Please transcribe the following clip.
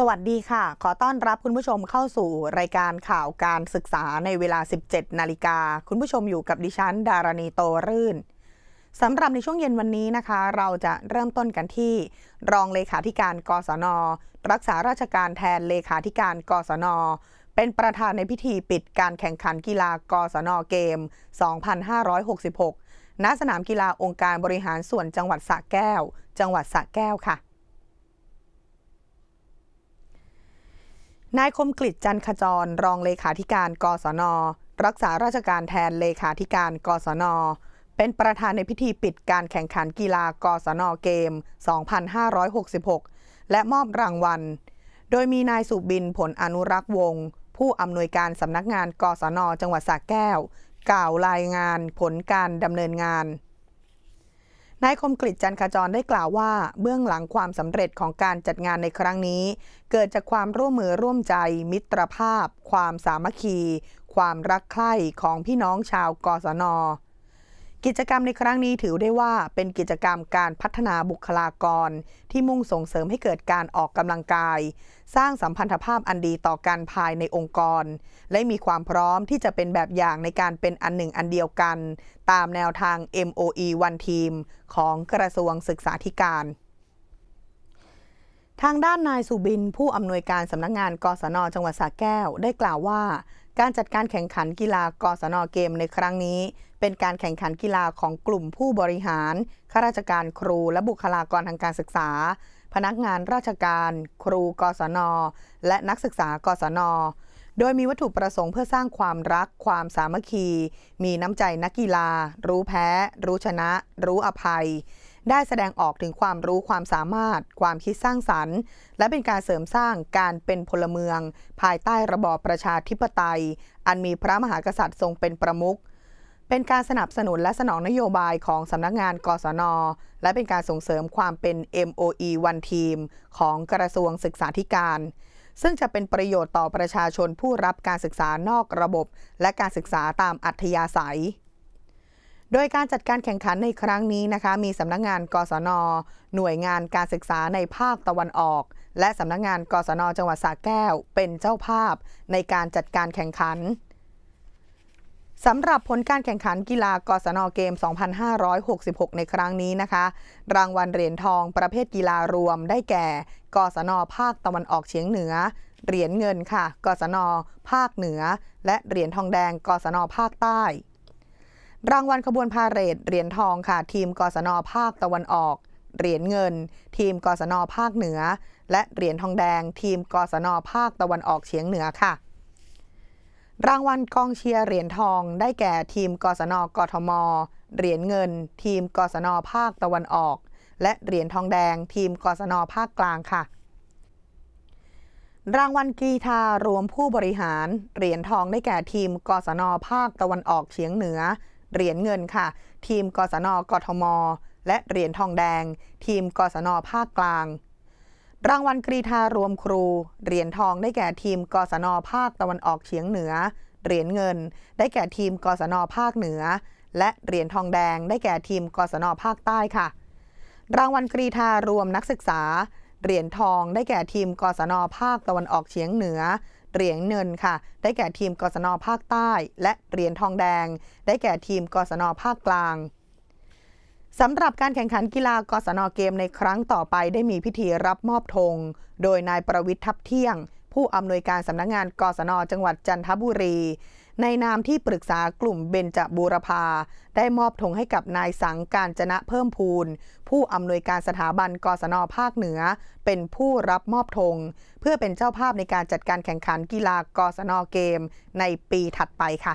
สวัสดีค่ะ ขอต้อนรับคุณผู้ชมเข้าสู่รายการข่าวการศึกษาในเวลา 17 นาฬิกา คุณผู้ชมอยู่กับดิฉัน ดารณีโตรื่นสำหรับในช่วงเย็นวันนี้นะคะ เราจะเริ่มต้นกันที่ รองเลขาธิการกศน รักษาราชการแทนเลขาธิการกศน เป็นประธานในพิธีปิดการแข่งขันกีฬากศนเกม 2566 ณ สนามกีฬาองค์การบริหารส่วนจังหวัดสระแก้ว จังหวัดสระแก้วค่ะ นายคมกลิจันขจร รองเลขาธิการกศน รักษาราชการแทนเลขาธิการกศน เป็นประธานในพิธีปิดการแข่งขันกีฬากศนเกม 2566 และมอบรางวัล โดยมีนายสุบินผลอนุรักษ์วงศ์ผู้อำนวยการสำนักงานกศน จังหวัดสระแก้ว กล่าวรายงานผลการดำเนินงาน นายคมกริจจันขจรได้กล่าวว่าเบื้องหลังความสำเร็จของการจัดงานในครั้งนี้ เกิดจากความร่วมมือร่วมใจ มิตรภาพ ความสามัคคี ความรักใคร่ของพี่น้องชาวกศน กิจกรรมในครั้งนี้ถือได้ว่าเป็นกิจกรรมการพัฒนาบุคลากร ที่มุ่งส่งเสริมให้เกิดการออกกำลังกาย สร้างสัมพันธภาพอันดีต่อกันภายในองค์กร และมีความพร้อมที่จะเป็นแบบอย่างในการเป็นอันหนึ่งอันเดียวกัน ตามแนวทาง MOE One Team ของกระทรวงศึกษาธิการทางด้านนายสุบิน ผู้อำนวยการสำนักงงานกศนจังหวัดสระแก้ว ได้กล่าวว่า การจัดการแข่งขันกีฬากศนเกมในครั้งนี้ เป็นการแข่งขันกีฬาของกลุ่มผู้บริหารข้าราชการครูและบุคลากรทางการศึกษา พนักงานราชการ ครูกศน และนักศึกษากศน โดยมีวัตถุประสงค์เพื่อสร้างความรัก ความสามัคคี มีน้ำใจนักกีฬา รู้แพ้ รู้ชนะ รู้อภัย ได้แสดงออกถึงความรู้ความสามารถ ความคิดสร้างสรรค์ และเป็นการเสริมสร้างการเป็นพลเมือง ภายใต้ระบอบประชาธิปไตย อันมีพระมหากษัตริย์ทรงเป็นประมุขเป็นการสนับสนุนและสนองนโยบายของสำนักงานกศน และเป็นการส่งเสริมความเป็น MOE One Team ของกระทรวงศึกษาธิการ ซึ่งจะเป็นประโยชน์ต่อประชาชนผู้รับการศึกษานอกระบบ และการศึกษาตามอัธยาศัย โดยการจัดการแข่งขันในครั้งนี้นะคะ มีสำนักงานกศน หน่วยงานการศึกษาในภาคตะวันออก และสำนักงานกศน จังหวัดสระแก้ว เป็นเจ้าภาพในการจัดการแข่งขันสำหรับผลการแข่งขันกีฬากศนเกม 2566 ในครั้งนี้นะคะ รางวัลเหรียญทองประเภทกีฬารวมได้แก่กศนภาคตะวันออกเฉียงเหนือ เหรียญเงินค่ะ กศนภาคเหนือ และเหรียญทองแดง กศนภาคใต้ รางวัลขบวนพาเหรดเหรียญทองค่ะ ทีมกศนภาคตะวันออก เหรียญเงิน ทีมกศนภาคเหนือ และเหรียญทองแดง ทีมกศนภาคตะวันออกเฉียงเหนือค่ะ รางวัลกองเชียร์เหรียญทองได้แก่ทีมกศนกทม เหรียญเงิน ทีมกศนภาคตะวันออก และเหรียญทองแดง ทีมกศนภาคกลางค่ะรางวัลกีฬารวมผู้บริหาร เหรียญทองได้แก่ทีมกศนภาคตะวันออกเฉียงเหนือ เหรียญเงินค่ะ ทีมกศนกทม และเหรียญทองแดง ทีมกศนภาคกลาง รางวัลกรีธารวมครู เหรียญทองได้แก่ทีมกศนภาคตะวันออกเฉียงเหนือ เหรียญเงิน ได้แก่ทีมกศนภาคเหนือ และเหรียญทองแดง ได้แก่ทีมกศนภาคใต้ค่ะ รางวัลกรีธารวมนักศึกษา เหรียญทองได้แก่ทีมกศนภาคตะวันออกเฉียงเหนือ เหรียญเงินค่ะ ได้แก่ทีมกศนภาคใต้ และเหรียญทองแดง ได้แก่ทีมกศนภาคกลางสำหรับการแข่งขันกีฬากศนเกมในครั้งต่อไปได้มีพิธีรับมอบธง โดยนายประวิทย์ทับเที่ยง ผู้อำนวยการสำนักงงานกศนจังหวัดจันทบุรี ในนามที่ปรึกษากลุ่มเบญจบูรพา ได้มอบธงให้กับนายสังการจนะเพิ่มพูน ผู้อำนวยการสถาบันกศนภาคเหนือ เป็นผู้รับมอบธงเพื่อเป็นเจ้าภาพในการจัดการแข่งขันกีฬากศนเกม ในปีถัดไปค่ะ